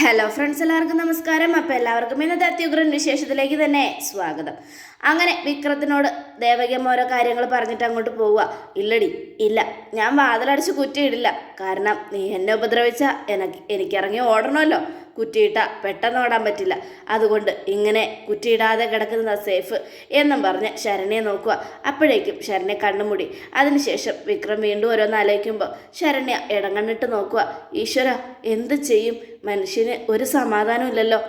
Hello friends എല്ലാവർക്കും നമസ്കാരം. അപ്പം എല്ലാവർക്കും ഇന്നത്തെ അത്യുഗ്രൻ വിശേഷത്തിലേക്ക് തന്നെ സ്വാഗതം. അങ്ങനെ വിക്രത്തിനോട് ദേവകിയമ്മ ഓരോ കാര്യങ്ങൾ പറഞ്ഞിട്ട് അങ്ങോട്ട് പോവുക. ഇല്ലടി ഇല്ല. ഞാൻ വാതിലടച്ച് കുറ്റിയിടില്ല. കാരണം നീ എന്നെ ഉപദ്രവിച്ച എനിക്ക് എനിക്കിറങ്ങി ഓടണമല്ലോ. കുറ്റിയിട്ട പെട്ടെന്ന് ഓടാൻ പറ്റില്ല. അതുകൊണ്ട് ഇങ്ങനെ കുറ്റിയിടാതെ കിടക്കുന്നത് സേഫ് എന്നും പറഞ്ഞ് ശരണ്യെ നോക്കുക. അപ്പോഴേക്കും ശരണ്യ കണ്ണുമുടി. അതിനുശേഷം വിക്രം വീണ്ടും ഓരോന്ന് ആലോചിക്കുമ്പോൾ ശരണ്യ ഇടങ്ങണ്ണിട്ട് നോക്കുക. ഈശ്വര എന്ത് ചെയ്യും? മനുഷ്യന് ഒരു സമാധാനം ഇല്ലല്ലോ.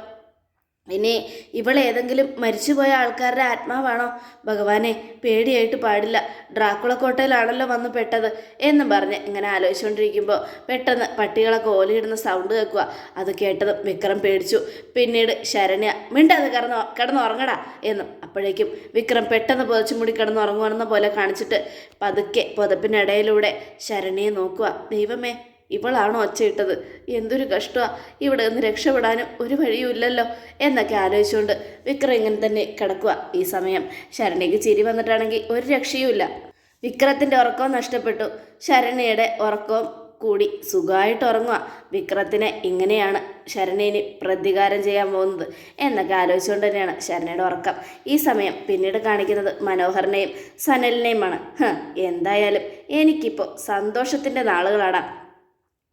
ഇനി ഇവൾ ഏതെങ്കിലും മരിച്ചുപോയ ആൾക്കാരുടെ ആത്മാവാണോ? ഭഗവാനെ പേടിയായിട്ട് പാടില്ല. ഡ്രാക്കുള കോട്ടയിലാണല്ലോ വന്ന് പെട്ടത് എന്ന് പറഞ്ഞ് ഇങ്ങനെ ആലോചിച്ചുകൊണ്ടിരിക്കുമ്പോൾ പെട്ടെന്ന് പട്ടികളൊക്കെ ഓലിയിടുന്ന സൗണ്ട് കേൾക്കുക. അത് കേട്ടത് വിക്രം പേടിച്ചു. പിന്നീട് ശരണ്യ മിണ്ടാതെ കിടന്ന് കിടന്ന് ഉറങ്ങടാ എന്നും അപ്പോഴേക്കും വിക്രം പെട്ടെന്ന് പുതച്ചു മുടി കിടന്ന് ഉറങ്ങുവാണെന്ന പോലെ കാണിച്ചിട്ട് പതുക്കെ പുതപ്പിനിടയിലൂടെ ശരണ്യെ നോക്കുക. ദൈവമേ ഇവളാണോ ഒച്ചയിട്ടത് എന്തൊരു കഷ്ടമാണ് ഇവിടെ നിന്ന് രക്ഷപ്പെടാനും ഒരു വഴിയുമില്ലല്ലോ എന്നൊക്കെ ആലോചിച്ചുകൊണ്ട് വിക്രം ഇങ്ങനെ തന്നെ കിടക്കുക ഈ സമയം. ശരണ്യക്ക് ചിരി വന്നിട്ടാണെങ്കിൽ ഒരു രക്ഷയുമില്ല. വിക്രത്തിന്റെ ഉറക്കവും നഷ്ടപ്പെട്ടു. ശരണ്യയുടെ ഉറക്കവും കൂടി സുഖമായിട്ട് ഉറങ്ങുക വിക്രത്തിനെ ഇങ്ങനെയാണ് ശരണ്യന് പ്രതികാരം ചെയ്യാൻ പോകുന്നത് എന്നൊക്കെ ആലോചിച്ചുകൊണ്ട് തന്നെയാണ് ശരണയുടെ ഉറക്കം. ഈ സമയം പിന്നീട് കാണിക്കുന്നത് മനോഹറിനെയും സനലിനെയുമാണ്. എന്തായാലും എനിക്കിപ്പോൾ സന്തോഷത്തിന്റെ നാളുകളാണ്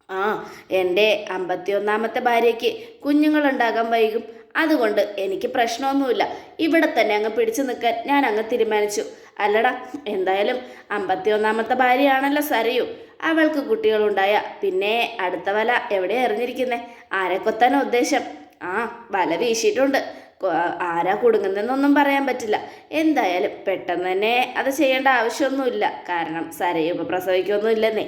ആ എന്റെ അമ്പത്തിയൊന്നാമത്തെ ഭാര്യയ്ക്ക് കുഞ്ഞുങ്ങളുണ്ടാകാൻ വൈകും. അതുകൊണ്ട് എനിക്ക് പ്രശ്നമൊന്നുമില്ല. ഇവിടെ തന്നെ അങ്ങ് പിടിച്ചു നിൽക്കാൻ ഞാൻ അങ്ങ് തീരുമാനിച്ചു. അല്ലടാ എന്തായാലും അമ്പത്തിയൊന്നാമത്തെ ഭാര്യയാണല്ലോ സരയു. അവൾക്ക് കുട്ടികളുണ്ടായ പിന്നെ അടുത്ത വല എവിടെ എറിഞ്ഞിരിക്കുന്നേ? ആരെ കൊത്താനാ ഉദ്ദേശം? ആ വല വീശിയിട്ടുണ്ട്. ആരാ കുടുങ്ങുന്നതെന്നൊന്നും പറയാൻ പറ്റില്ല. എന്തായാലും പെട്ടെന്ന് തന്നെ അത് ചെയ്യേണ്ട ആവശ്യമൊന്നുമില്ല. കാരണം സരയു ഇപ്പം പ്രസവിക്കൊന്നുമില്ലെന്നേ.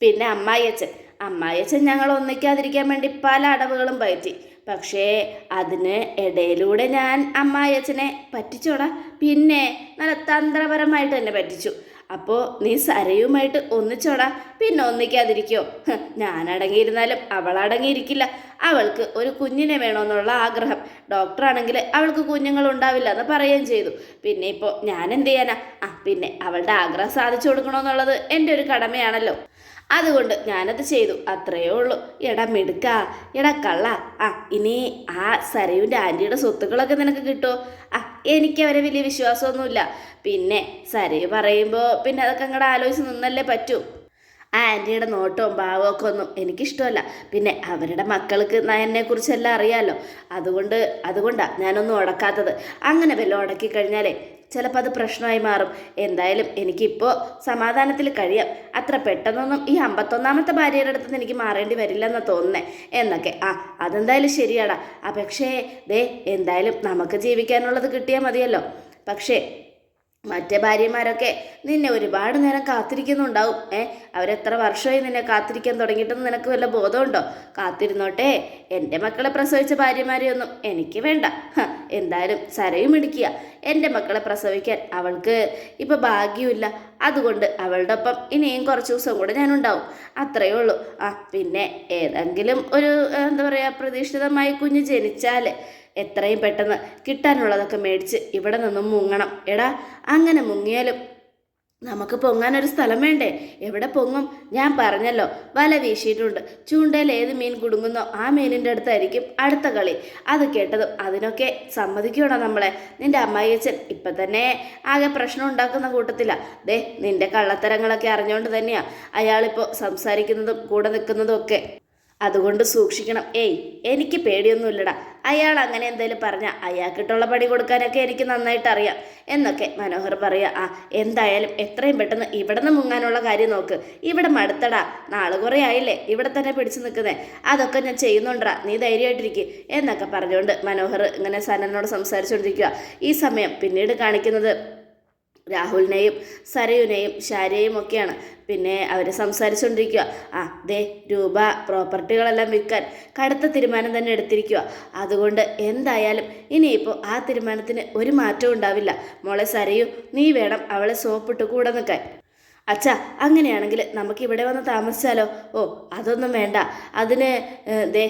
പിന്നെ അമ്മായിയച്ഛൻ അമ്മായിയച്ഛൻ ഞങ്ങൾ ഒന്നിക്കാതിരിക്കാൻ വേണ്ടി പല അടവുകളും പയറ്റി. പക്ഷേ അതിന് ഇടയിലൂടെ ഞാൻ അമ്മായിയച്ഛനെ പറ്റിച്ചോടാ. പിന്നെ നല്ല തന്ത്രപരമായിട്ട് തന്നെ പറ്റിച്ചു. അപ്പോൾ നീ സരയുമായിട്ട് ഒന്നിച്ചോടാ. പിന്നെ ഒന്നിക്കാതിരിക്കോ. ഞാൻ അടങ്ങിയിരുന്നാലും അവൾ അടങ്ങിയിരിക്കില്ല അവൾക്ക് ഒരു കുഞ്ഞിനെ വേണമെന്നുള്ള ആഗ്രഹം. ഡോക്ടറാണെങ്കിൽ അവൾക്ക് കുഞ്ഞുങ്ങൾ ഉണ്ടാവില്ല എന്ന് പറയുകയും ചെയ്തു. പിന്നെ ഇപ്പോൾ ഞാൻ എന്ത് ചെയ്യാനാ? ആ പിന്നെ അവളുടെ ആഗ്രഹം സാധിച്ചു കൊടുക്കണമെന്നുള്ളത് എന്റെ ഒരു കടമയാണല്ലോ. അതുകൊണ്ട് ഞാനത് ചെയ്തു. അത്രയേ ഉള്ളൂ. എടാ മിടുക്ക. എടാ കള്ള. ആ ഇനി ആ സരയുവിന്റെ ആന്റിയുടെ സ്വത്തുക്കളൊക്കെ നിനക്ക് കിട്ടുമോ ആ എനിക്ക് അവരെ വലിയ വിശ്വാസമൊന്നുമില്ല. പിന്നെ സരയു പറയുമ്പോൾ പിന്നെ അതൊക്കെ അങ്ങോട്ട് ആലോചിച്ച് നിന്നല്ലേ പറ്റൂ. ആ ആന്റിയുടെ നോട്ടവും ഭാവവും ഒക്കെ ഒന്നും എനിക്കിഷ്ടമല്ല. പിന്നെ അവരുടെ മക്കൾക്ക് എന്നെ കുറിച്ചെല്ലാം അറിയാമല്ലോ അതുകൊണ്ട് അതുകൊണ്ടാണ് ഞാനൊന്നും ഉടക്കാത്തത്. അങ്ങനെ വല്ലതും ഉടക്കി കഴിഞ്ഞാലേ ചിലപ്പോൾ അത് പ്രശ്നമായി മാറും. എന്തായാലും എനിക്കിപ്പോൾ സമാധാനത്തിൽ കഴിയാം. അത്ര പെട്ടെന്നൊന്നും ഈ അമ്പത്തൊന്നാമത്തെ ഭാര്യയുടെ അടുത്ത് നിന്ന് എനിക്ക് മാറേണ്ടി വരില്ലെന്ന് തോന്നുന്നേ. എന്നൊക്കെ. ആ അതെന്തായാലും ശരിയാടാ. ആ പക്ഷേ ദേ എന്തായാലും നമുക്ക് ജീവിക്കാനുള്ളത് കിട്ടിയാൽ മതിയല്ലോ. പക്ഷേ മറ്റേ ഭാര്യമാരൊക്കെ നിന്നെ ഒരുപാട് നേരം കാത്തിരിക്കുന്നുണ്ടാവും. ഏ അവരെത്ര വർഷമായി നിന്നെ കാത്തിരിക്കാൻ തുടങ്ങിയിട്ടെന്ന് നിനക്ക് വല്ല ബോധമുണ്ടോ? കാത്തിരുന്നോട്ടെ. എന്റെ മക്കളെ പ്രസവിച്ച ഭാര്യമാരെയൊന്നും എനിക്ക് വേണ്ട. എന്തായാലും സരയും ഇടിക്കുക എന്റെ മക്കളെ പ്രസവിക്കാൻ അവൾക്ക് ഇപ്പോൾ ഭാഗ്യമില്ല. അതുകൊണ്ട് അവളുടെ ഒപ്പം ഇനിയും കുറച്ച് ദിവസം കൂടെ ഞാനുണ്ടാവും. അത്രയേ ഉള്ളൂ. ആ പിന്നെ ഏതെങ്കിലും ഒരു എന്താ പറയുക പ്രതീക്ഷിതമായി കുഞ്ഞ് ജനിച്ചാൽ എത്രയും പെട്ടെന്ന് കിട്ടാനുള്ളതൊക്കെ മേടിച്ച് ഇവിടെ നിന്നും മുങ്ങണം. എടാ അങ്ങനെ മുങ്ങിയാലും നമുക്ക് പൊങ്ങാനൊരു സ്ഥലം വേണ്ടേ? എവിടെ പൊങ്ങും? ഞാൻ പറഞ്ഞല്ലോ. വല വീശിയിട്ടുണ്ട്. ചൂണ്ടയിൽ ഏത് മീൻ കുടുങ്ങുന്നോ ആ മീനിന്റെ അടുത്തായിരിക്കും അടുത്ത കളി. അത് കേട്ടതും അതിനൊക്കെ സമ്മതിക്കണോ നമ്മളെ? നിന്റെ അമ്മായിയച്ഛൻ ഇപ്പം തന്നെ ആകെ പ്രശ്നം ഉണ്ടാക്കുന്ന കൂട്ടത്തില. ദേ നിന്റെ കള്ളത്തരങ്ങളൊക്കെ അറിഞ്ഞുകൊണ്ട് തന്നെയാണ് അയാളിപ്പോൾ സംസാരിക്കുന്നതും കൂടെ നിൽക്കുന്നതും ഒക്കെ. അതുകൊണ്ട് സൂക്ഷിക്കണം. ഏയ് എനിക്ക് പേടിയൊന്നുമില്ലടാ. അയാൾ അങ്ങനെ എന്തെങ്കിലും പറഞ്ഞാൽ അയാൾക്കിട്ടുള്ള പണി കൊടുക്കാനൊക്കെ എനിക്ക് നന്നായിട്ട് അറിയാം എന്നൊക്കെ മനോഹർ പറയുക ആ എന്തായാലും എത്രയും പെട്ടെന്ന് ഇവിടെ നിന്ന് മുങ്ങാനുള്ള കാര്യം നോക്ക്. ഇവിടെ മടുത്തടാ. നാളെ കുറേ ആയില്ലേ? ഇവിടെ തന്നെ പിടിച്ചു നിൽക്കുന്നേ. അതൊക്കെ ഞാൻ ചെയ്യുന്നുണ്ടാ നീ ധൈര്യമായിട്ടിരിക്കുക എന്നൊക്കെ പറഞ്ഞുകൊണ്ട് മനോഹർ ഇങ്ങനെ സനനോട് സംസാരിച്ചുകൊണ്ടിരിക്കുക ഈ സമയം പിന്നീട് കാണിക്കുന്നത് രാഹുലിനെയും സരയുനെയും ശാരയും ഒക്കെയാണ്. പിന്നെ അവർ സംസാരിച്ചുകൊണ്ടിരിക്കുക ആ ദേ രൂപ പ്രോപ്പർട്ടികളെല്ലാം വിൽക്കാൻ കടുത്ത തീരുമാനം തന്നെ എടുത്തിരിക്കുക അതുകൊണ്ട് എന്തായാലും ഇനിയിപ്പോൾ ആ തീരുമാനത്തിന് ഒരു മാറ്റവും ഉണ്ടാവില്ല. മോളെ സരയു നീ വേണം അവളെ സോപ്പിട്ട് കൂടെ നിൽക്കാൻ. അച്ഛാ അങ്ങനെയാണെങ്കിൽ നമുക്ക് ഇവിടെ വന്ന് താമസിച്ചാലോ? ഓ അതൊന്നും വേണ്ട. അതിന് ദേ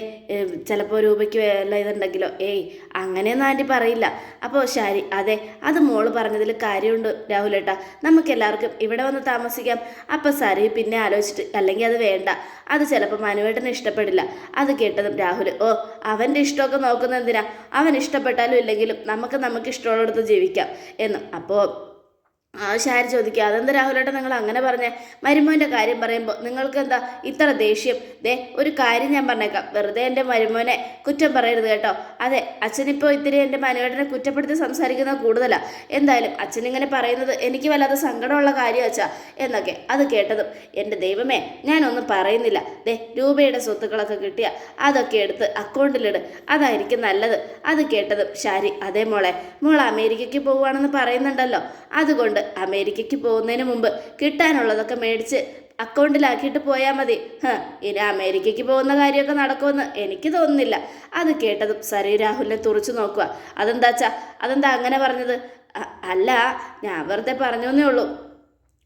ചിലപ്പോൾ രൂപയ്ക്ക് വല്ല ഇതുണ്ടെങ്കിലോ? ഏയ് അങ്ങനെയൊന്നും ആന്റി പറയില്ല. അപ്പോൾ ശരി അതെ അത് മോൾ പറഞ്ഞതിൽ കാര്യമുണ്ട് രാഹുലേട്ടാ നമുക്ക് എല്ലാവർക്കും ഇവിടെ വന്ന് താമസിക്കാം. അപ്പോൾ സാരി പിന്നെ ആലോചിച്ചിട്ട് അല്ലെങ്കിൽ അത് വേണ്ട. അത് ചിലപ്പോൾ മനുവേട്ടന് ഇഷ്ടപ്പെടില്ല. അത് കേട്ടതും രാഹുൽ ഓ അവന്റെ ഇഷ്ടമൊക്കെ നോക്കുന്നത് എന്തിനാ? അവൻ ഇഷ്ടപ്പെട്ടാലും ഇല്ലെങ്കിലും നമുക്ക് നമുക്ക് ഇഷ്ടമുള്ളിടത്ത് ജീവിക്കാം എന്ന്. അപ്പോൾ ആ ശാരി ചോദിക്കുക. അതെന്താ രാഹുലേട്ടൻ നിങ്ങൾ അങ്ങനെ പറഞ്ഞേ? മരുമോന്റെ കാര്യം പറയുമ്പോൾ നിങ്ങൾക്ക് എന്താ ഇത്ര ദേഷ്യം? ദേ ഒരു കാര്യം ഞാൻ പറഞ്ഞേക്കാം. വെറുതെ എന്റെ മരുമോനെ കുറ്റം പറയരുത് കേട്ടോ. അതെ അച്ഛനിപ്പോൾ ഇത്തിരി എന്റെ മനുവേട്ടനെ കുറ്റപ്പെടുത്തി സംസാരിക്കുന്നത് കൂടുതലാണ് എന്തായാലും അച്ഛനിങ്ങനെ പറയുന്നത് എനിക്ക് വല്ലാതെ സങ്കടമുള്ള കാര്യം അച്ഛാ എന്നൊക്കെ അത് കേട്ടതും എന്റെ ദൈവമേ ഞാനൊന്നും പറയുന്നില്ല. ദേ രൂപയുടെ സ്വത്തുക്കളൊക്കെ കിട്ടിയ അതൊക്കെ എടുത്ത് അക്കൗണ്ടിലിട്. അതായിരിക്കും നല്ലത്. അത് കേട്ടതും ശാരി അതേ മോളെ മോൾ അമേരിക്കയ്ക്ക് പോവുകയാണെന്ന് പറയുന്നുണ്ടല്ലോ. അതുകൊണ്ട് അമേരിക്കയ്ക്ക് പോകുന്നതിന് മുമ്പ് കിട്ടാനുള്ളതൊക്കെ മേടിച്ച് അക്കൗണ്ടിലാക്കിയിട്ട് പോയാൽ മതി. ഇനി അമേരിക്കയ്ക്ക് പോകുന്ന കാര്യമൊക്കെ നടക്കുമെന്ന് എനിക്ക് തോന്നുന്നില്ല. അത് കേട്ടതും സരി രാഹുലിനെ തുറച്ചു നോക്കുക. അതെന്താച്ചാ അതെന്താ അങ്ങനെ പറഞ്ഞത്? അല്ല ഞാൻ വെറുതെ പറഞ്ഞു എന്നേ ഉള്ളൂ.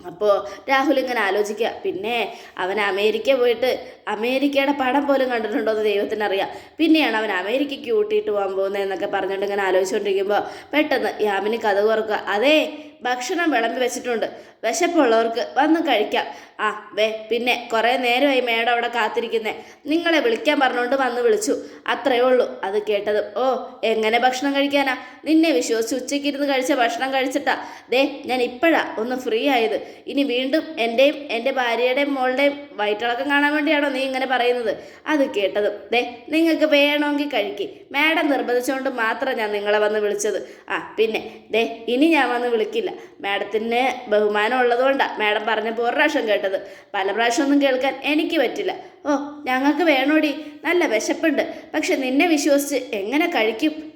അപ്പോൾ രാഹുൽ ഇങ്ങനെ ആലോചിക്കുക. പിന്നെ അവൻ അമേരിക്ക പോയിട്ട് അമേരിക്കയുടെ പടം പോലും കണ്ടിട്ടുണ്ടോ എന്ന് ദൈവത്തിനറിയാം. പിന്നെയാണ് അവൻ അമേരിക്കയ്ക്ക് കൂട്ടിയിട്ട് പോകാൻ പോകുന്നത് എന്നൊക്കെ പറഞ്ഞുകൊണ്ട് ഇങ്ങനെ ആലോചിച്ചുകൊണ്ടിരിക്കുമ്പോൾ പെട്ടെന്ന് യാമിന് കഥ കുറക്കുക അതേ ഭക്ഷണം വിളമ്പി വെച്ചിട്ടുണ്ട്. വിശപ്പുള്ളവർക്ക് വന്ന് കഴിക്കാം. ആ വേ പിന്നെ കുറേ നേരമായി മേഡം അവിടെ കാത്തിരിക്കുന്നേ. നിങ്ങളെ വിളിക്കാൻ പറഞ്ഞുകൊണ്ട് വന്ന് വിളിച്ചു. അത്രയേ ഉള്ളൂ അത് കേട്ടത്. ഓ എങ്ങനെ ഭക്ഷണം കഴിക്കാനാ? നിന്നെ വിശ്വസിച്ച് ഉച്ചയ്ക്ക് ഇരുന്ന് കഴിച്ച ഭക്ഷണം കഴിച്ചിട്ടാ. ദേ ഞാൻ ഇപ്പോഴാ ഒന്ന് ഫ്രീ ആയത്. ഇനി വീണ്ടും എന്റെയും എന്റെ ഭാര്യയുടെയും മോളുടെയും വയറ്റിളക്കം കാണാൻ വേണ്ടിയാണോ നീ ഇങ്ങനെ പറയുന്നത്? അത് കേട്ടതും. ദേ നിങ്ങൾക്ക് വേണമെങ്കിൽ കഴിക്കേ. മാഡം നിർബന്ധിച്ചുകൊണ്ട് മാത്രം ഞാൻ നിങ്ങളെ വന്ന് വിളിച്ചത്. ആ പിന്നെ ദേ ഇനി ഞാൻ വന്ന് വിളിക്കില്ല. മാഡത്തിന് ബഹുമാനം ഉള്ളതുകൊണ്ടാണ് മാഡം പറഞ്ഞ ഒരു പ്രാവശ്യം കേട്ടത്. പല പ്രാവശ്യമൊന്നും കേൾക്കാൻ എനിക്ക് പറ്റില്ല. ഓ ഞങ്ങൾക്ക് വേണോടി. നല്ല വിശപ്പുണ്ട്. പക്ഷെ നിന്നെ വിശ്വസിച്ച് എങ്ങനെ കഴിക്കും?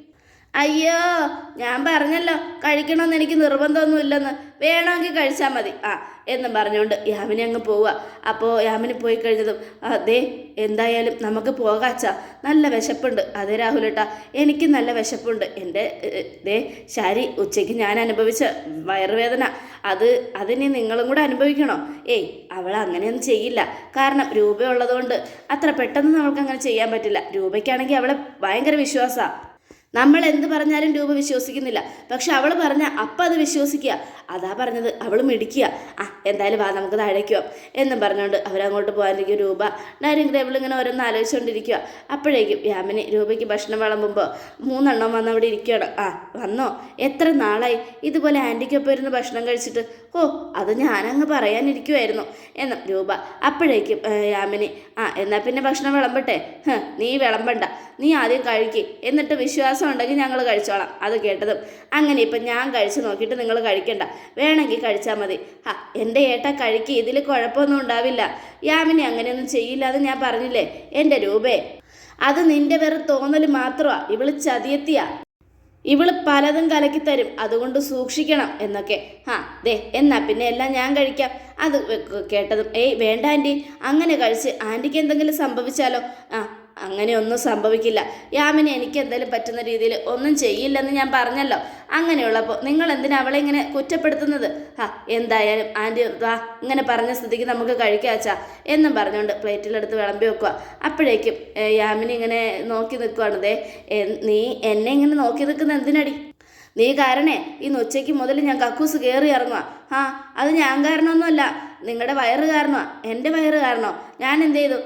അയ്യോ ഞാൻ പറഞ്ഞല്ലോ കഴിക്കണമെന്ന് എനിക്ക് നിർബന്ധമൊന്നുമില്ലെന്ന്. വേണമെങ്കിൽ കഴിച്ചാൽ മതി. ആ എന്നും പറഞ്ഞുകൊണ്ട് യാമിനി അങ്ങ് പോവുക. അപ്പോൾ യാമിനി പോയി കഴിഞ്ഞതും അതെ എന്തായാലും നമുക്ക് പോകാച്ച നല്ല വിശപ്പുണ്ട്. അതെ രാഹുലേട്ടാ എനിക്ക് നല്ല വിശപ്പുണ്ട്. എന്റെ ദേ ശരി ഉച്ചയ്ക്ക് ഞാൻ അനുഭവിച്ച വയറുവേദന. അത് അതിനി നിങ്ങളും കൂടെ അനുഭവിക്കണോ? ഏയ് അവൾ അങ്ങനെയൊന്നും ചെയ്യില്ല. കാരണം രൂപയുള്ളതുകൊണ്ട്. അത്ര പെട്ടെന്ന് നമ്മൾക്ക് അങ്ങനെ ചെയ്യാൻ പറ്റില്ല. രൂപയ്ക്കാണെങ്കിൽ അവളെ ഭയങ്കര വിശ്വാസമാണ് നമ്മൾ എന്ത് പറഞ്ഞാലും രൂപ വിശ്വസിക്കുന്നില്ല. പക്ഷെ അവൾ പറഞ്ഞ അപ്പം അത് വിശ്വസിക്കുക. അതാ പറഞ്ഞത്. അവൾ മിടിക്കുക ആ എന്തായാലും വാ നമുക്ക് താഴേക്ക് പോവാം. എന്നും പറഞ്ഞുകൊണ്ട് അവരങ്ങോട്ട് പോകാനിരിക്കും രൂപ. ഡൈനിങ് ടേബിൾ ഇങ്ങനെ ഓരോന്ന് ആലോചിച്ചുകൊണ്ടിരിക്കുക അപ്പോഴേക്കും യാമിനി രൂപയ്ക്ക് ഭക്ഷണം വിളമ്പുമ്പോൾ മൂന്നെണ്ണം വന്ന് അവിടെ ഇരിക്കുകയാണ്. ആ വന്നോ? എത്ര നാളായി? ഇതുപോലെ ആന്റിക്കൊപ്പം ഇരുന്ന് ഭക്ഷണം കഴിച്ചിട്ട്? ഓ അത് ഞാനങ്ങ് പറയാനിരിക്കുമായിരുന്നു എന്നും രൂപ. അപ്പോഴേക്കും യാമിനി ആ എന്നാൽ പിന്നെ ഭക്ഷണം വിളമ്പട്ടെ. നീ വിളമ്പണ്ട. നീ ആദ്യം കഴിക്ക്. എന്നിട്ട് വിശ്വാസം ഉണ്ടെങ്കിൽ ഞങ്ങൾ കഴിച്ചോളാം. അത് കേട്ടതും അങ്ങനെ ഇപ്പം ഞാൻ കഴിച്ച് നോക്കിയിട്ട് നിങ്ങൾ കഴിക്കണ്ട. വേണമെങ്കിൽ കഴിച്ചാൽ മതി. ഹാ എന്റെ ഏട്ട കഴിക്ക് ഇതിൽ കുഴപ്പമൊന്നും ഉണ്ടാവില്ല. യാമിനി അങ്ങനെയൊന്നും ചെയ്യില്ല എന്ന് ഞാൻ പറഞ്ഞില്ലേ? എന്റെ രൂപേ അത് നിന്റെ വേറെ തോന്നൽ മാത്രമാ. ഇവൾ ചതിയെത്തിയാ. ഇവൾ പലതും കലക്കി തരും. അതുകൊണ്ട് സൂക്ഷിക്കണം എന്നൊക്കെ. ആ ദേ എന്നാ പിന്നെ എല്ലാം ഞാൻ കഴിക്കാം. അത് കേട്ടതും. ഏയ് വേണ്ട ആന്റി. അങ്ങനെ കഴിച്ച് ആന്റിക്ക് എന്തെങ്കിലും സംഭവിച്ചാലോ? ആ അങ്ങനെ ഒന്നും സംഭവിക്കില്ല. യാമിനി എനിക്ക് എന്തെങ്കിലും പറ്റുന്ന രീതിയിൽ ഒന്നും ചെയ്യില്ലെന്ന് ഞാൻ പറഞ്ഞല്ലോ. അങ്ങനെയുള്ളപ്പോൾ നിങ്ങൾ എന്തിനാ അവളെ ഇങ്ങനെ കുറ്റപ്പെടുത്തുന്നത്? ആ എന്തായാലും ആന്റി വാ ഇങ്ങനെ പറഞ്ഞ സ്ഥിതിക്ക് നമുക്ക് കഴിക്കാച്ചാ എന്നും പറഞ്ഞുകൊണ്ട് പ്ലേറ്റിലെടുത്ത് വിളമ്പി വെക്കുക. അപ്പോഴേക്കും യാമിനി ഇങ്ങനെ നോക്കി നിൽക്കുവാണ്. ദേ നീ എന്നെ ഇങ്ങനെ നോക്കി നിൽക്കുന്ന എന്തിനടി? നീ കാരണേ ഇന്ന് ഉച്ചയ്ക്ക് മുതൽ ഞാൻ കക്കൂസ് കയറി ഇറങ്ങുക ആ അത് ഞാൻ കാരണമൊന്നുമല്ല. നിങ്ങളുടെ വയറ് കാരണമാണ് എന്റെ വയറ് കാരണോ? ഞാൻ എന്ത് ചെയ്തു?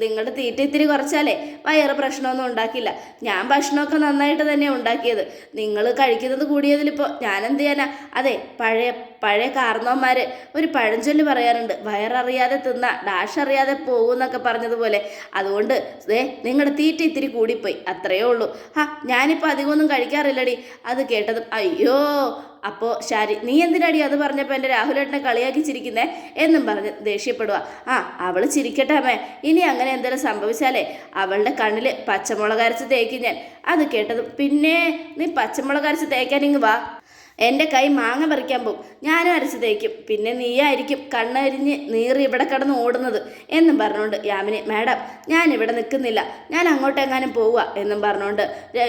നിങ്ങളുടെ തീറ്റ ഇത്തിരി കുറച്ചാലേ വയറ് പ്രശ്നമൊന്നും ഉണ്ടാക്കില്ല ഞാൻ ഭക്ഷണമൊക്കെ നന്നായിട്ട് തന്നെ ഉണ്ടാക്കിയത്. നിങ്ങൾ കഴിക്കുന്നത് കൂടിയതിലിപ്പോൾ ഞാൻ എന്ത് ചെയ്യാനാ? അതെ പഴയ പഴയ കാർന്നോന്മാർ ഒരു പഴഞ്ചൊല്ല് പറയാറുണ്ട്. വയററിയാതെ തിന്ന ഡാഷ് അറിയാതെ പോകുമെന്നൊക്കെ പറഞ്ഞതുപോലെ. അതുകൊണ്ട് ഏ നിങ്ങളുടെ തീറ്റ ഇത്തിരി കൂടിപ്പോയി. അത്രയേ ഉള്ളൂ. ഹാ ഞാനിപ്പോൾ അധികമൊന്നും കഴിക്കാറില്ലടി. അത് കേട്ടതും അയ്യോ അപ്പോൾ ശാരി നീ എന്തിനാടി അത് പറഞ്ഞപ്പോൾ എന്റെ രാഹുലേട്ടനെ കളിയാക്കി ചിരിക്കുന്നേ എന്നും പറഞ്ഞ് ദേഷ്യപ്പെടുക ആ അവൾ ചിരിക്കട്ടെ അമ്മേ. ഇനി അങ്ങനെ എന്തെങ്കിലും സംഭവിച്ചാലേ അവളുടെ കണ്ണിൽ പച്ചമുളക് അരച്ച് തേക്കും ഞാൻ. അത് കേട്ടത് പിന്നെ നീ പച്ചമുളക് അരച്ച് തേക്കാൻ ഇങ്ങ് വാ. എന്റെ കൈ മാങ്ങ പറിക്കാൻ പോകും ഞാനും അരച്ച് തേക്കും. പിന്നെ നീയായിരിക്കും കണ്ണരിഞ്ഞ് നീറി ഇവിടെ കിടന്ന് ഓടുന്നത് എന്നും പറഞ്ഞുകൊണ്ട് യാമിനി മാഡം ഞാൻ ഇവിടെ നിൽക്കുന്നില്ല. ഞാൻ അങ്ങോട്ടെങ്ങാനും പോവുക എന്നും പറഞ്ഞുകൊണ്ട്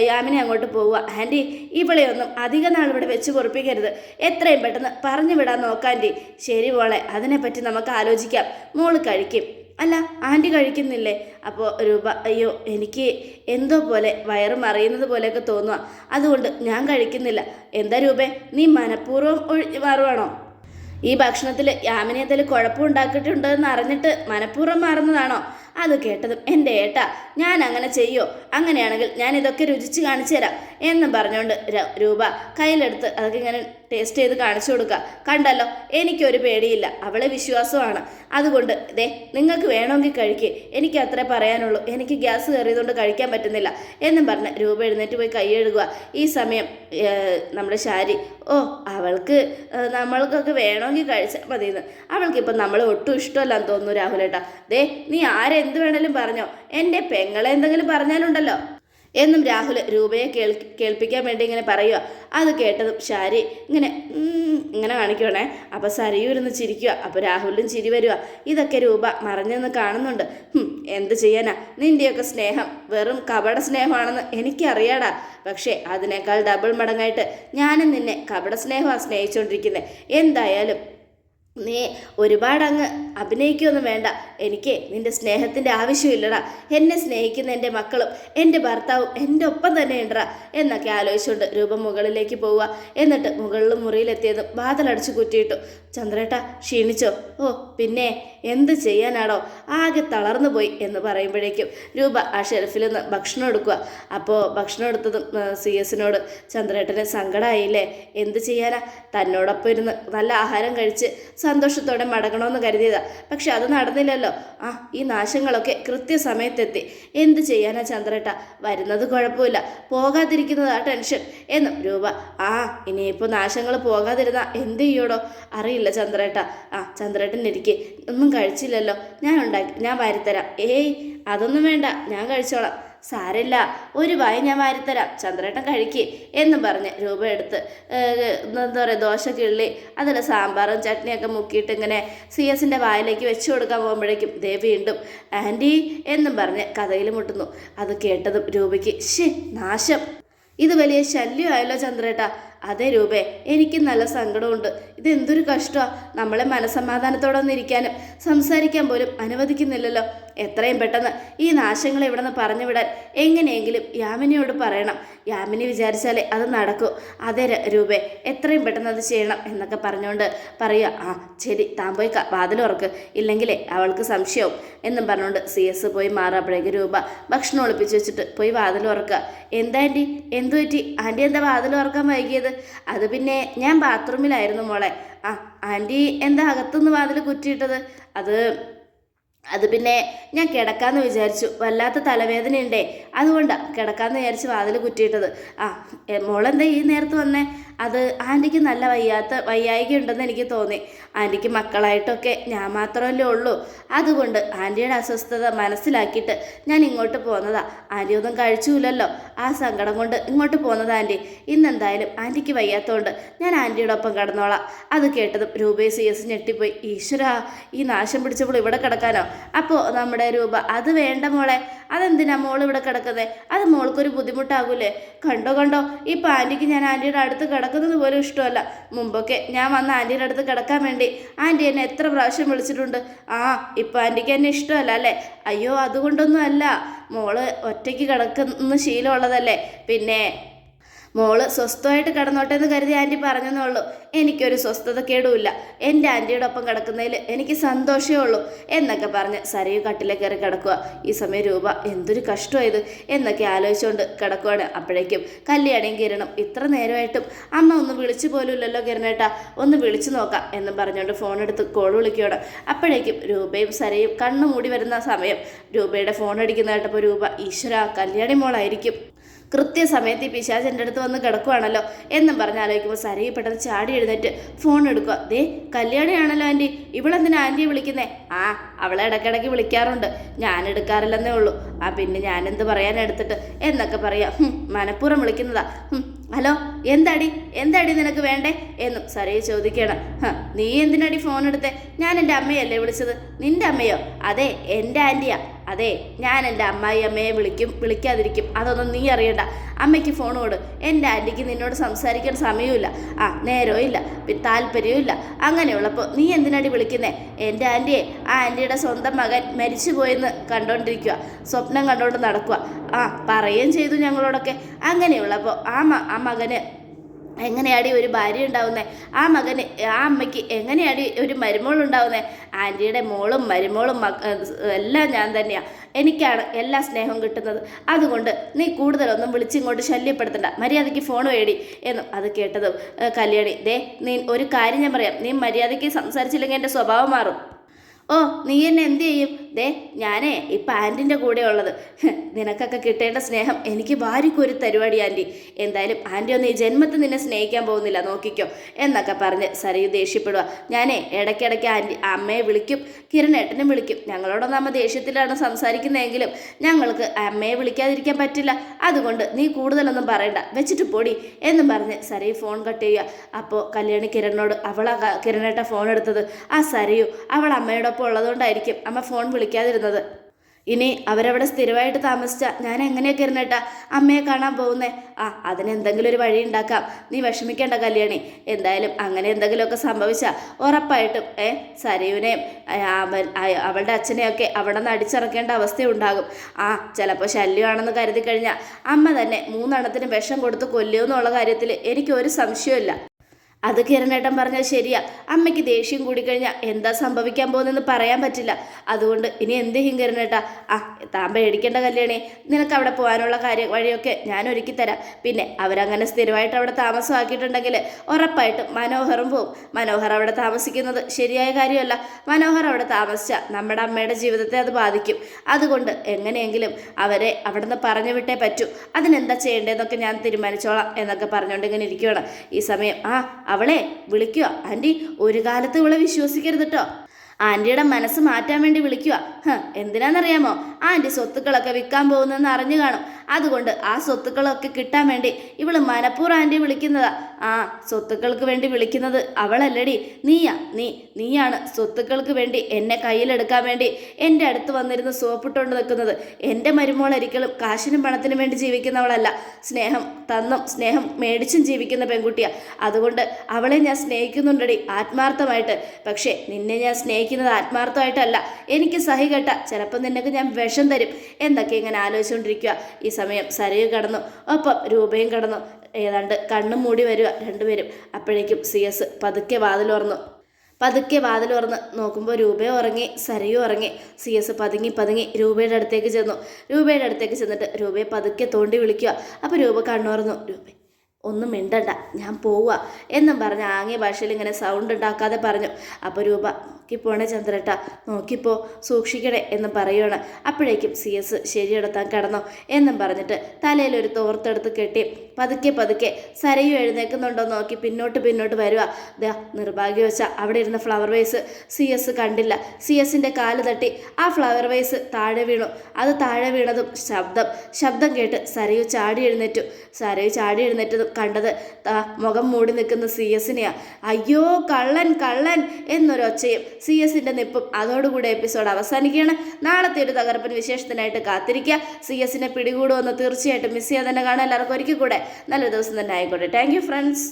യാമിനി അങ്ങോട്ട് പോവുക. ആന്റി ഇവളെയൊന്നും അധിക നാൾ ഇവിടെ വെച്ച് പൊറപ്പിക്കരുത്. എത്രയും പെട്ടെന്ന് പറഞ്ഞു വിടാൻ നോക്കാന്റി ശരി പോളെ അതിനെപ്പറ്റി നമുക്ക് ആലോചിക്കാം. മോൾ കഴിക്കും. അല്ല ആന്റി കഴിക്കുന്നില്ലേ? അപ്പോൾ രൂപ അയ്യോ എനിക്ക് എന്തോ പോലെ വയറ് മറിയുന്നത് പോലെയൊക്കെ തോന്നുക അതുകൊണ്ട് ഞാൻ കഴിക്കുന്നില്ല. എന്താ രൂപേ നീ മനഃപൂർവം ഒഴി മാറുവാണോ? ഈ ഭക്ഷണത്തിൽ യാമിനി എന്തെങ്കിലും കുഴപ്പമുണ്ടാക്കിയിട്ടുണ്ടെന്ന് അറിഞ്ഞിട്ട് മനഃപൂർവം മാറുന്നതാണോ? അത് കേട്ടതും എന്റെ ഏട്ടാ ഞാൻ അങ്ങനെ ചെയ്യോ? അങ്ങനെയാണെങ്കിൽ ഞാൻ ഇതൊക്കെ രുചിച്ച് കാണിച്ചു തരാം എന്നും പറഞ്ഞുകൊണ്ട് രൂപ കയ്യിലെടുത്ത് അതൊക്കെ ഇങ്ങനെ ടേസ്റ്റ് ചെയ്ത് കാണിച്ചു കൊടുക്കുക കണ്ടല്ലോ എനിക്കൊരു പേടിയില്ല. അവളെ വിശ്വാസമാണ്. അതുകൊണ്ട് ദേ നിങ്ങൾക്ക് വേണമെങ്കിൽ കഴിക്കേ. എനിക്ക് അത്രേ പറയാനുള്ളൂ. എനിക്ക് ഗ്യാസ് കയറിയതുകൊണ്ട് കഴിക്കാൻ പറ്റുന്നില്ല എന്നും പറഞ്ഞ് രൂപ എഴുന്നേറ്റ് പോയി കൈ ഈ സമയം നമ്മുടെ ശാരി ഓ അവൾക്ക് നമ്മൾക്കൊക്കെ വേണമെങ്കിൽ കഴിച്ചാൽ മതിയെന്ന്. അവൾക്കിപ്പം നമ്മളെ ഒട്ടും ഇഷ്ടമല്ലാന്ന് തോന്നുന്നു രാഹുലേട്ടാ. ദേ നീ ആരെന്ത് വേണേലും പറഞ്ഞോ. എന്റെ പെങ്ങളെ എന്തെങ്കിലും പറഞ്ഞാലുണ്ടല്ലോ. എന്നും രാഹുൽ രൂപയെ കേൾ കേൾപ്പിക്കാൻ വേണ്ടി ഇങ്ങനെ പറയുക അത് കേട്ടതും ഷാരി ഇങ്ങനെ ഇങ്ങനെ കാണിക്കണേ അപ്പോൾ സരിയു ഇരുന്ന് ചിരിക്കുക അപ്പോൾ രാഹുലിനും ചിരി വരിക ഇതൊക്കെ രൂപ മറഞ്ഞെന്ന് കാണുന്നുണ്ട്. എന്ത് ചെയ്യാനാ? നിന്റെയൊക്കെ സ്നേഹം വെറും കപട സ്നേഹമാണെന്ന് എനിക്കറിയാടാ. പക്ഷേ അതിനേക്കാൾ ഡബിൾ മടങ്ങായിട്ട് ഞാനും നിന്നെ കപട സ്നേഹമാണ് സ്നേഹിച്ചുകൊണ്ടിരിക്കുന്നത് എന്തായാലും നീ ഒരുപാട് അങ്ങ് അഭിനയിക്കുകയൊന്നും വേണ്ട. എനിക്ക് നിന്റെ സ്നേഹത്തിന്റെ ആവശ്യമില്ലടാ. എന്നെ സ്നേഹിക്കുന്ന എന്റെ മക്കളും എന്റെ ഭർത്താവും എന്റെ ഒപ്പം തന്നെ ഉണ്ടടാ. എന്നൊക്കെ ആലോചിച്ചുകൊണ്ട് രൂപം മുകളിലേക്ക് പോവുക. എന്നിട്ട് മുകളിൽ മുറിയിലെത്തിയതും വാതിലടച്ച് കുറ്റിയിട്ടു. ചന്ദ്രേട്ട ക്ഷീണിച്ചോ? ഓ പിന്നെ എന്ത് ചെയ്യാനാണോ ആകെ തളർന്നു പോയി എന്ന് പറയുമ്പോഴേക്കും രൂപ ആ ഷെൽഫിൽ നിന്ന് ഭക്ഷണം എടുക്കുക. അപ്പോൾ ഭക്ഷണം എടുത്തതും സി എസിനോട് ചന്ദ്രേട്ടന് സങ്കടമായില്ലേ എന്ത് ചെയ്യാനാ? തന്നോടൊപ്പം ഇരുന്ന് നല്ല ആഹാരം കഴിച്ച് സന്തോഷത്തോടെ മടങ്ങണമെന്ന് കരുതിയതാ. പക്ഷെ അത് നടന്നില്ലല്ലോ. ആ ഈ നാശങ്ങളൊക്കെ കൃത്യസമയത്തെത്തി. എന്ത് ചെയ്യാനാ ചന്ദ്രേട്ട? വരുന്നത് കുഴപ്പമില്ല. പോകാതിരിക്കുന്നതാ ടെൻഷൻ. എന്നും രൂപ ആ ഇനിയിപ്പോൾ നാശങ്ങൾ പോകാതിരുന്ന എന്ത് ചെയ്യോടോ? അറിയില്ല ചന്ദ്രേട്ട. ആ ചന്ദ്രേട്ടൻ ഇരിക്കെ. ഒന്നും കഴിച്ചില്ലല്ലോ. ഞാൻ ഉണ്ടാക്കി ഞാൻ വാരിത്തരാം. ഏയ് അതൊന്നും വേണ്ട. ഞാൻ കഴിച്ചോളാം. സാരില്ല ഒരു വായ ഞാൻ വാരിത്തരാം. ചന്ദ്രേട്ടൻ കഴിക്ക് എന്നും പറഞ്ഞ് രൂപ എടുത്ത് എന്താ പറയുക ദോശ കിള്ളി അതിൽ സാമ്പാറും ചട്നിയൊക്കെ മുക്കിയിട്ട് ഇങ്ങനെ സി എസിന്റെ വായിലേക്ക് വെച്ച് കൊടുക്കാൻ പോകുമ്പോഴേക്കും ദേ വീണ്ടും ആന്റി എന്നും പറഞ്ഞ് കഥയിൽ മുട്ടുന്നു. അത് കേട്ടതും രൂപയ്ക്ക് ഷേ നാശം. ഇത് വലിയ ശല്യമായല്ലോ ചന്ദ്രേട്ടാ. അതെ രൂപേ എനിക്ക് നല്ല സങ്കടമുണ്ട്. ഇതെന്തൊരു കഷ്ടമാണ് നമ്മളെ മനസമാധാനത്തോടെ ഒന്നിരിക്കാനും സംസാരിക്കാൻ പോലും അനുവദിക്കുന്നില്ലല്ലോ. എത്രയും പെട്ടെന്ന് ഈ നാശങ്ങൾ ഇവിടെ നിന്ന് പറഞ്ഞു വിടാൻ എങ്ങനെയെങ്കിലും യാമിനിയോട് പറയണം. യാമിനി വിചാരിച്ചാലേ അത് നടക്കൂ. അതെ രൂപ എത്രയും പെട്ടെന്ന് അത് ചെയ്യണം എന്നൊക്കെ പറഞ്ഞുകൊണ്ട് പറയുക. ആ ശരി താൻ പോയി വാതിലുറക്ക് ഇല്ലെങ്കിലേ അവൾക്ക് സംശയവും എന്നും പറഞ്ഞുകൊണ്ട് സി എസ് പോയി മാറാപ്പോഴേക്ക് രൂപ ഭക്ഷണം ഒളിപ്പിച്ച് വെച്ചിട്ട് പോയി വാതിൽ ഉറക്കുക. എന്താ ആന്റി എന്തു പറ്റി? ആന്റി എന്താ വാതിൽ ഉറക്കാൻ വൈകിയത്? അത് പിന്നെ ഞാൻ ബാത്റൂമിലായിരുന്നു മോളെ. ആ ആന്റി എന്താ അകത്തുനിന്ന് വാതിൽ കുറ്റിയിട്ടത്? അത് അത് പിന്നെ ഞാൻ കിടക്കാമെന്ന് വിചാരിച്ചു. വല്ലാത്ത തലവേദനയുണ്ടേ. അതുകൊണ്ടാണ് കിടക്കാമെന്ന് വിചാരിച്ച് വാതിൽ കുറ്റിയിട്ടത്. ആ മോളെന്താ ഈ നേരത്ത് വന്നേ? അത് ആന്റിക്ക് നല്ല വയ്യാത്ത വയ്യായിക ഉണ്ടെന്ന് എനിക്ക് തോന്നി. ആന്റിക്ക് മക്കളായിട്ടൊക്കെ ഞാൻ മാത്രമല്ലേ ഉള്ളൂ. അതുകൊണ്ട് ആന്റിയുടെ അസ്വസ്ഥത മനസ്സിലാക്കിയിട്ട് ഞാൻ ഇങ്ങോട്ട് പോന്നതാ. ആന്റി ഒന്നും കഴിച്ചില്ലല്ലോ ആ സങ്കടം കൊണ്ട് ഇങ്ങോട്ട് പോന്നതാ ആന്റി. ഇന്നെന്തായാലും ആന്റിക്ക് വയ്യാത്തതുകൊണ്ട് ഞാൻ ആന്റിയുടെ ഒപ്പം കിടന്നോളാം. അത് കേട്ടതും രൂപയെ സി എസ് ഞെട്ടിപ്പോയി. ഈശ്വര ഈ നാശം പിടിച്ചപ്പോൾ ഇവിടെ കിടക്കാനോ? അപ്പോൾ നമ്മുടെ രൂപ അത് വേണ്ട മോളെ അതെന്തിനാ മോൾ ഇവിടെ കിടക്കുന്നത് അത് മോൾക്കൊരു ബുദ്ധിമുട്ടാകൂലേ? കണ്ടോ കണ്ടോ ഈ ആന്റിക്ക് ഞാൻ ആന്റിയുടെ അടുത്ത് കിടക്കുന്നത് പോലും ഇഷ്ടമല്ല. മുമ്പൊക്കെ ഞാൻ വന്ന ആന്റിയുടെ അടുത്ത് കിടക്കാൻ വേണ്ടി ആന്റി എന്നെ എത്ര പ്രാവശ്യം വിളിച്ചിട്ടുണ്ട്. ആ ഇപ്പം ആന്റിക്ക് എന്നെ ഇഷ്ടമല്ല അല്ലേ? അയ്യോ അതുകൊണ്ടൊന്നും അല്ല. മോൾ ഒറ്റയ്ക്ക് കിടക്കുന്ന ശീലമുള്ളതല്ലേ? പിന്നെ മോൾ സ്വസ്ഥമായിട്ട് കിടന്നോട്ടെ എന്ന് കരുതി ആന്റി പറഞ്ഞെന്നുള്ളൂ എനിക്കൊരു സ്വസ്ഥത കേടുമില്ല എന്റെ ആന്റിയുടെ ഒപ്പം കിടക്കുന്നതിൽ എനിക്ക് സന്തോഷമേ ഉള്ളൂ എന്നൊക്കെ പറഞ്ഞ് സരയു കട്ടിലെ കയറി കിടക്കുക ഈ സമയം രൂപ എന്തൊരു കഷ്ടമായത് എന്നൊക്കെ ആലോചിച്ചുകൊണ്ട് കിടക്കുവാണ് അപ്പോഴേക്കും കല്യാണിയും കിരണം. ഇത്ര നേരമായിട്ടും അമ്മ ഒന്ന് വിളിച്ചു പോലും ഇല്ലല്ലോ കിരണേട്ടാ ഒന്ന് വിളിച്ചു നോക്കാം എന്ന് പറഞ്ഞുകൊണ്ട് ഫോൺ എടുത്ത് കോൾ വിളിക്കുകയാണ് അപ്പോഴേക്കും രൂപയും സരയും കണ്ണു മൂടി വരുന്ന സമയം. രൂപയുടെ ഫോൺ അടിക്കുന്ന കേട്ടപ്പോൾ രൂപ ഈശ്വര കല്യാണി മോളായിരിക്കും. കൃത്യസമയത്ത് ഈ പിശാചന്റെ അടുത്ത് വന്ന് കിടക്കുവാണല്ലോ എന്നും പറഞ്ഞ് ആലോചിക്കുമ്പോൾ സരയി പെട്ടെന്ന് ചാടി എഴുന്നേറ്റ് ഫോൺ എടുക്കുക. ദേ കല്യാണിയാണല്ലോ ആന്റി ഇവളെന്തിനാ ആന്റിയെ വിളിക്കുന്നേ? ആ അവളെ ഇടയ്ക്കിടയ്ക്ക് വിളിക്കാറുണ്ട്. ഞാൻ എടുക്കാറില്ലെന്നേ ഉള്ളൂ. ആ പിന്നെ ഞാനെന്ത് പറയാൻ എടുത്തിട്ട് എന്നൊക്കെ പറയാം. മനഃപൂർവം വിളിക്കുന്നതാ. ഹലോ എന്താടി? എന്താടി നിനക്ക് വേണ്ടേ? എന്നും സരയെ ചോദിക്കണം നീ എന്തിനടി ഫോൺ എടുത്തേ? ഞാൻ എന്റെ അമ്മയല്ലേ വിളിച്ചത്? നിന്റെ അമ്മയോ? അതെ എന്റെ ആന്റിയാ അതെ ഞാൻ എന്റെ അമ്മായി അമ്മയെ വിളിക്കും വിളിക്കാതിരിക്കും. അതൊന്നും നീ അറിയണ്ട. അമ്മയ്ക്ക് ഫോൺ കൊട്. എന്റെ ആന്റിക്ക് നിന്നോട് സംസാരിക്കാൻ സമയമില്ല ആ നേരവും ഇല്ല. താല്പര്യവും ഇല്ല. അങ്ങനെയുള്ളപ്പോൾ നീ എന്തിനാടി വിളിക്കുന്നേ? എന്റെ ആന്റിയെ ആ ആന്റിയുടെ സ്വന്തം മകൻ മരിച്ചു പോയെന്ന് കണ്ടോണ്ടിരിക്കുക സ്വപ്നം കണ്ടുകൊണ്ട് നടക്കുക ആ പറയുകയും ചെയ്തു ഞങ്ങളോടൊക്കെ. അങ്ങനെയുള്ളപ്പോൾ ആ ആ മകന് എങ്ങനെയാടി ഒരു ഭാര്യ ഉണ്ടാവുന്നത് ആ മകന് ആ അമ്മയ്ക്ക് എങ്ങനെയാടി ഒരു മരുമോൾ ഉണ്ടാവുന്നത് ആന്റിയുടെ മോളും മരുമോളും എല്ലാം ഞാൻ തന്നെയാണ് എനിക്കാണ് എല്ലാ സ്നേഹവും കിട്ടുന്നത്. അതുകൊണ്ട് നീ കൂടുതലൊന്നും വിളിച്ചിങ്ങോട്ട് ശല്യപ്പെടുത്തണ്ട. മര്യാദയ്ക്ക് ഫോൺ വേടി എന്നും അത് കേട്ടതും കല്യാണി. ദേ നീ ഒരു കാര്യം ഞാൻ പറയാം. നീ മര്യാദയ്ക്ക് സംസാരിച്ചില്ലെങ്കിൽ എന്റെ സ്വഭാവം മാറും. ഓ നീ എന്നെ എന്ത് ചെയ്യും? ദേ ഞാനേ ഈ ആന്റിന്റെ കൂടെ ഉള്ളത്. നിനക്കൊക്കെ കിട്ടേണ്ട സ്നേഹം എനിക്ക് വാരിക്കൊരു തരുവാടി ആന്റി എന്തായാലും ആന്റി ഒന്നും ഈ ജന്മത്തിൽ നിന്നെ സ്നേഹിക്കാൻ പോകുന്നില്ല നോക്കിക്കോ. എന്നൊക്കെ പറഞ്ഞ് സരയു ദേഷ്യപ്പെടുക ഞാനേ ഇടയ്ക്കിടയ്ക്ക് ആന്റി അമ്മയെ വിളിക്കും കിരണേട്ടനും വിളിക്കും. ഞങ്ങളോടൊന്നും അമ്മ ദേഷ്യത്തിലാണ് സംസാരിക്കുന്നതെങ്കിലും ഞങ്ങൾക്ക് അമ്മയെ വിളിക്കാതിരിക്കാൻ പറ്റില്ല. അതുകൊണ്ട് നീ കൂടുതലൊന്നും പറയണ്ട. വെച്ചിട്ട് പൊടി എന്നും പറഞ്ഞ് സരയു ഫോൺ കട്ട് ചെയ്യുക അപ്പോൾ കല്യാണി കിരണിനോട് അവളാ കിരണേട്ട ഫോൺ എടുത്തത്. ആ സരയു അവൾ അമ്മയോടൊപ്പം ഉള്ളതുകൊണ്ടായിരിക്കും അമ്മ ഫോൺ വിളിക്കാതിരുന്നത്. ഇനി അവരവിടെ സ്ഥിരമായിട്ട് താമസിച്ച ഞാൻ എങ്ങനെയൊക്കെ ഇരുന്നേട്ടാ അമ്മയെ കാണാൻ പോകുന്നേ? ആ അതിനെന്തെങ്കിലും ഒരു വഴി ഉണ്ടാക്കാം. നീ വിഷമിക്കേണ്ട കല്യാണി. എന്തായാലും അങ്ങനെ എന്തെങ്കിലുമൊക്കെ സംഭവിച്ചാൽ ഉറപ്പായിട്ടും ഏ സരയുനെയും അവളുടെ അച്ഛനെയൊക്കെ അവിടെ നിന്ന് അടിച്ചിറക്കേണ്ട അവസ്ഥയുണ്ടാകും. ആ ചിലപ്പോൾ ശല്യമാണെന്ന് കരുതി കഴിഞ്ഞാൽ അമ്മ തന്നെ മൂന്നെണ്ണത്തിന് വിഷം കൊടുത്ത് കൊല്ലുമെന്നുള്ള കാര്യത്തിൽ എനിക്ക് ഒരു സംശയമില്ല അത് കിരണേട്ടൻ പറഞ്ഞാൽ ശരിയാ. അമ്മയ്ക്ക് ദേഷ്യം കൂടിക്കഴിഞ്ഞാൽ എന്താ സംഭവിക്കാൻ പോകുന്നതെന്ന് പറയാൻ പറ്റില്ല. അതുകൊണ്ട് ഇനി എന്ത് ചെയ്യും കിരണേട്ടാ ആ താൻ പേടിക്കേണ്ട കല്യാണി. നിനക്ക് അവിടെ പോകാനുള്ള കാര്യം വഴിയൊക്കെ ഞാൻ ഒരുക്കി തരാം. പിന്നെ അവരങ്ങനെ സ്ഥിരമായിട്ട് അവിടെ താമസമാക്കിയിട്ടുണ്ടെങ്കിൽ ഉറപ്പായിട്ടും മനോഹറും പോവും. മനോഹർ അവിടെ താമസിക്കുന്നത് ശരിയായ കാര്യമല്ല. മനോഹർ അവിടെ താമസിച്ചാൽ നമ്മുടെ അമ്മയുടെ ജീവിതത്തെ അത് ബാധിക്കും. അതുകൊണ്ട് എങ്ങനെയെങ്കിലും അവരെ അവിടുന്ന് പറഞ്ഞു വിട്ടേ പറ്റൂ. അതിനെന്താ ചെയ്യേണ്ടതെന്നൊക്കെ ഞാൻ തീരുമാനിച്ചോളാം എന്നൊക്കെ പറഞ്ഞുകൊണ്ട് ഇങ്ങനെ ഇരിക്കുകയാണ് ഈ സമയം ആ അവളെ വിളിക്കുക. ആന്റി ഒരു കാലത്ത് ഇവളെ വിശ്വസിക്കരുത് കേട്ടോ ആന്റിയുടെ മനസ്സ് മാറ്റാൻ വേണ്ടി വിളിക്കുക. എന്തിനാണെന്നറിയാമോ ആന്റി സ്വത്തുക്കളൊക്കെ വിൽക്കാൻ പോകുന്നതെന്ന് അറിഞ്ഞു കാണും. അതുകൊണ്ട് ആ സ്വത്തുക്കളൊക്കെ കിട്ടാൻ വേണ്ടി ഇവൾ മനപ്പൂർ ആന്റി വിളിക്കുന്നതാ. ആ സ്വത്തുക്കൾക്ക് വേണ്ടി വിളിക്കുന്നത് അവളല്ലടി. നീയാ നീ നീയാണ് സ്വത്തുക്കൾക്ക് വേണ്ടി എന്നെ കയ്യിലെടുക്കാൻ വേണ്ടി എന്റെ അടുത്ത് വന്നിരുന്ന് സോപ്പിട്ടുകൊണ്ട് നിൽക്കുന്നത് എന്റെ മരുമോൾ ഒരിക്കലും കാശിനും പണത്തിനും വേണ്ടി ജീവിക്കുന്നവളല്ല. സ്നേഹം തന്നും സ്നേഹം മേടിച്ചും ജീവിക്കുന്ന പെൺകുട്ടിയാ. അതുകൊണ്ട് അവളെ ഞാൻ സ്നേഹിക്കുന്നുണ്ടടി ആത്മാർത്ഥമായിട്ട്. പക്ഷേ നിന്നെ ഞാൻ സ്നേഹിക്കുന്നത് ആത്മാർത്ഥമായിട്ടല്ല. എനിക്ക് സഹികെട്ട ചിലപ്പോൾ നിനക്ക് ഞാൻ വിഷം തരും. എന്നൊക്കെ ഇങ്ങനെ ആലോചിച്ചുകൊണ്ടിരിക്കുക ഈ സമയം സരയു കടന്നു. ഒപ്പം രൂപയും കടന്നു. ഏതാണ്ട് കണ്ണും മൂടി വരിക രണ്ടുപേരും. അപ്പോഴേക്കും സി എസ് പതുക്കെ വാതിലുറന്നു. പതുക്കെ വാതിൽ നോക്കുമ്പോൾ രൂപയും ഉറങ്ങി സരയും ഉറങ്ങി. സി എസ് പതുങ്ങി പതുങ്ങി രൂപയുടെ അടുത്തേക്ക് ചെന്നു. രൂപയുടെ അടുത്തേക്ക് ചെന്നിട്ട് രൂപയെ പതുക്കെ തോണ്ടി വിളിക്കുക. അപ്പോൾ രൂപ കണ്ണുറന്നു രൂപ ഒന്നും മിണ്ടണ്ട. ഞാൻ പോവുക. എന്നും പറഞ്ഞ് ആംഗ്യ ഭാഷയിൽ ഇങ്ങനെ സൗണ്ട് ഉണ്ടാക്കാതെ പറഞ്ഞു. അപ്പോൾ രൂപ നോക്കിപ്പോണേ ചന്ദ്രട്ട. നോക്കിപ്പോ സൂക്ഷിക്കണേ എന്ന് പറയുകയാണ് അപ്പോഴേക്കും സി എസ് ശരിയെടുത്താൻ കിടന്നോ. എന്നും പറഞ്ഞിട്ട് തലയിൽ ഒരു തോർത്തെടുത്ത് കെട്ടി പതുക്കെ പതുക്കെ സരയു എഴുന്നേക്കുന്നുണ്ടോ നോക്കി പിന്നോട്ട് പിന്നോട്ട് വരിക ദാ നിർഭാഗ്യവശ അവിടെ ഇരുന്ന ഫ്ലവർ വൈസ് സി എസ് കണ്ടില്ല. സി എസിന്റെ കാൽ തട്ടി ആ ഫ്ലവർ വൈസ് താഴെ വീണു. അത് താഴെ വീണതും ശബ്ദം. ശബ്ദം കേട്ട് സരയു ചാടി എഴുന്നേറ്റു. സരയു ചാടി എഴുന്നേറ്റതും കണ്ടത് മുഖം മൂടി നിൽക്കുന്ന സി എസിനെയാണ് അയ്യോ കള്ളൻ കള്ളൻ എന്നൊരൊച്ചയും സി എസിന്റെ നിപ്പും അതോടുകൂടി എപ്പിസോഡ് അവസാനിക്കുകയാണ്. നാളത്തെ ഒരു തകർപ്പൻ വിശേഷത്തിനായിട്ട് കാത്തിരിക്കുക. സി എസിനെ പിടികൂടുമെന്ന് തീർച്ചയായിട്ടും മിസ് ചെയ്യാൻ തന്നെ കാണാൻ എല്ലാവർക്കും ഒരിക്കൽ കൂടെ നല്ലൊരു ദിവസം തന്നെ ആയിക്കോട്ടെ. Thank friends